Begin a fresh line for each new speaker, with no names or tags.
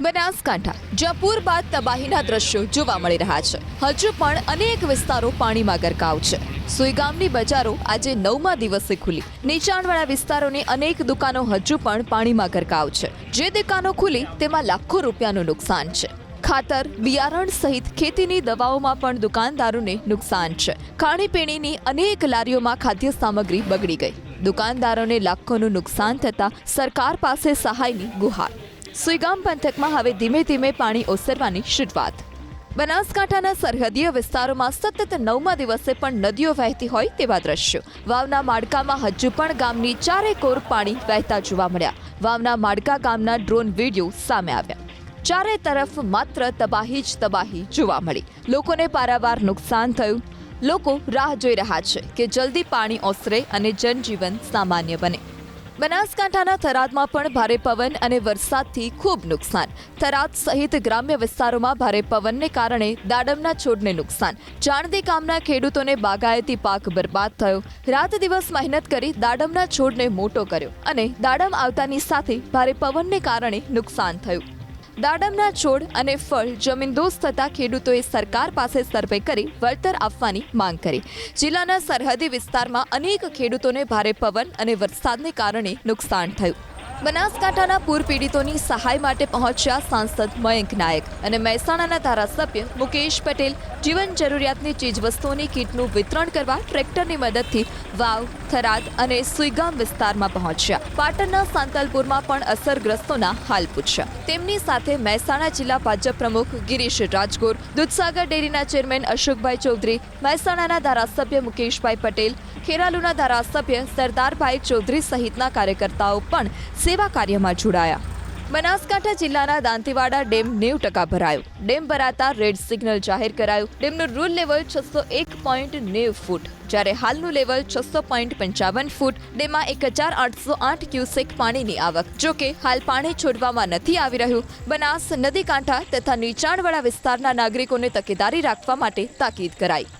બનાસકાંઠા જ્યાં પૂર બાદ તબાહીના દ્રશ્યો જોવા મળી રહ્યા છે. હજુ પણ અનેક વિસ્તારો પાણીમાં ગરકાવ છે. સુઈ ગામની બજારો આજે નવમા દિવસે ખુલી. નીચાણવાળા વિસ્તારોની અનેક દુકાનો હજુ પણ પાણીમાં ગરકાવ છે. જે દુકાનો ખુલી, તેમાં લાખો રૂપિયાનું નુકસાન છે. ખાતર, બિયારણ સહિત ખેતીની દવાઓમાં પણ દુકાનદારોને નુકસાન છે. ખાણીપીણીની અનેક લારીઓમાં ખાદ્ય સામગ્રી બગડી ગઈ. દુકાનદારોને લાખોનું નુકસાન થતાં સરકાર પાસે સહાયની ગુહાર. સુઈગામ પંથકમાં હવે ધીમે ધીમે પાણી ઓસરવાની શરૂઆત. બનાસકાંઠાના સરહદીય વિસ્તારોમાં સતત નવમા દિવસે પણ નદીઓ વહેતી હોય તેવા દ્રશ્યો. વાવના માડકામાં હજુ પણ ગામની ચારે કોર પાણી વહેતા જોવા મળ્યા. વાવના માડકા ગામના ડ્રોન વીડિયો સામે આવ્યા. ચારે તરફ માત્ર તબાહી જ તબાહી જોવા મળી. લોકોને પારાવાર નુકસાન થયું. લોકો રાહ જોઈ રહ્યા છે કે જલ્દી પાણી ઓસરે અને જનજીવન સામાન્ય બને. બનાસકાંઠાના થરાદમાં પણ ભારે પવન અને વરસાદથી ખૂબ નુકસાન. થરાદ સહિત ગ્રામ્ય વિસ્તારોમાં ભારે પવનને કારણે દાડમના છોડને નુકસાન. ચાણદી ગામના ખેડૂતોને બાગાયતી પાક બરબાદ થયો. રાત દિવસ મહેનત કરી દાડમના છોડને મોટો કર્યો અને દાડમ આવતાની સાથે ભારે પવનને કારણે નુકસાન થયું. દાડમના છોડ અને ફળ જમીનદોસ્ત થતા ખેડૂતોએ સરકાર પાસે સર્વે કરી વળતર આપવાની માંગ કરી. જિલ્લાના સરહદી વિસ્તારમાં અનેક ખેડૂતોને ભારે પવન અને વરસાદને કારણે નુકસાન થયું. બનાસકાંઠાના પૂર પીડિતોની સહાય માટે પહોંચ્યા સાંસદ મયંક નાયક અને મહેસાણાના ધારાસભ્ય મુકેશ પટેલ જીવન જરૂરિયાતની ચીજવસ્તુઓની કીટનું વિતરણ કરવા ટ્રેક્ટરની મદદથી વાવ, થરાદ અને સુઈગામ વિસ્તારમાં પહોંચ્યા. પાટણના સાંતલપુરમાં પણ અસરગ્રસ્તોના હાલ પૂછ્યા. તેમની સાથે મહેસાણા જિલ્લા ભાજપ પ્રમુખ ગિરીશ રાજગોર, દૂધસાગર ડેરીના ચેરમેન અશોકભાઈ ચૌધરી, મહેસાણાના ધારાસભ્ય મુકેશભાઈ પટેલ ખેરાલુના ધારાસભ્ય સરદારભાઈ ચૌધરી સહિતના કાર્યકર્તાઓ પણ સેવા કાર્યમાં જોડાયા. બનાસકાંઠા જિલ્લાના દાંતીવાડા ડેમ નેવ ટકા ભરાયો. ડેમ ભરાતા રેડ સિગ્નલ જાહેર કરાયું. ડેમનું રૂલ લેવલ છસો એક પોઈન્ટ નેવ ફૂટ. જ્યારે હાલનું લેવલ છસો પોઈન્ટ પંચાવન ફૂટ, ડેમમાં એક હજાર આઠસો આઠ ક્યુસેક પાણીની આવક. જોકે હાલ પાણી છોડવામાં નથી આવી રહ્યું. બનાસ નદી કાંઠા તથા નીચાણવાળા વિસ્તારના નાગરિકોને તકેદારી રાખવા માટે તાકીદ કરાઈ.